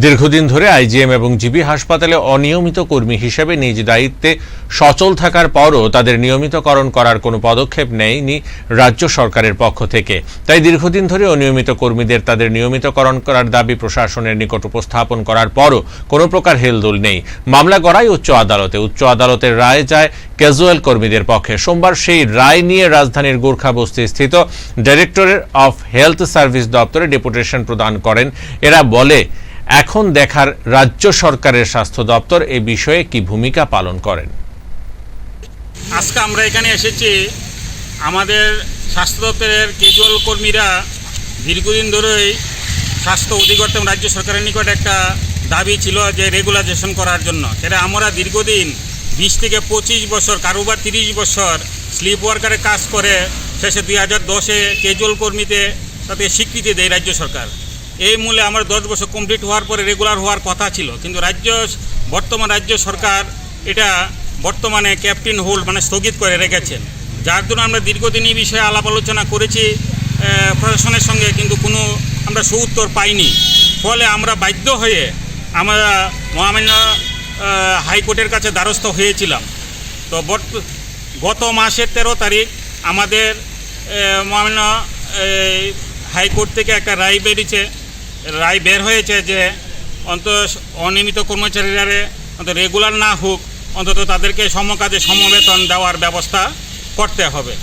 দীর্ঘদিন ধরে আইজিএম এবং জিবি হাসপাতালে অনিয়মিত কর্মী হিসেবে নিজ দায়িত্বে সচল থাকার পরও তাদের নিয়মিতকরণ করার কোনো পদক্ষেপ নেয়নি রাজ্য সরকারের পক্ষ থেকে। তাই দীর্ঘদিন ধরে অনিয়মিত কর্মীদের তাদের নিয়মিতকরণ করার দাবি প্রশাসনের নিকট উপস্থাপন করার পরও কোনো প্রকার হেলদোল নেই। মামলা গড়াই উচ্চ আদালতে। উচ্চ আদালতের রায় যায় ক্যাজুয়াল কর্মীদের পক্ষে। সোমবার সেই রায় নিয়ে রাজধানীর গোর্খা বস্তি স্থিত ডাইরেক্টরেট অফ হেলথ সার্ভিস দপ্তরে ডেপুটেশন প্রদান করেন। এরা বলে এখন দেখার রাজ্য সরকারের স্বাস্থ্য দপ্তর এ বিষয়ে কি ভূমিকা পালন করেন? আজকে আমরা এখানে এসেছি। আমাদের স্বাস্থ্য দপ্তরের কেজুয়াল কর্মীরা দীর্ঘদিন ধরেই স্বাস্থ্য অধিকর্তা রাজ্য সরকারের নিকট একটা দাবি ছিল যে রেগুলাইজেশন করার জন্য। সেটা আমরা দীর্ঘদিন, বিশ থেকে পঁচিশ বছর, কারোবার তিরিশ বছর স্লিপ ওয়ার্কারে কাজ করে, শেষে দুই হাজার দশে কেজুয়াল কর্মীতে তাতে স্বীকৃতি দেয় রাজ্য সরকার। এই মূলে আমার দশ বছর কমপ্লিট হওয়ার পরে রেগুলার হওয়ার কথা ছিল। কিন্তু রাজ্য, বর্তমান রাজ্য সরকার এটা বর্তমানে ক্যাপ্টেন হোল্ড মানে স্থগিত করে রেখেছেন। যার জন্য আমরা দীর্ঘদিন এই বিষয়ে আলাপ আলোচনা করেছি প্রশাসনের সঙ্গে কিন্তু কোনো আমরা সুউত্তর পাইনি। ফলে আমরা বাধ্য হয়ে আমরা মহামান্য হাইকোর্টের কাছে দ্বারস্থ হয়েছিলাম। তো গত মাসের তেরো তারিখ আমাদের মহামান্য হাইকোর্ট থেকে একটা রায় বেরিয়েছে। রায় বের হয়েছে যে অন্ত অনিয়মিত কর্মচারীরা অন্ত রেগুলার না হোক, অন্তত তাদেরকে সমকাজে সমবেতন দেওয়ার ব্যবস্থা করতে হবে।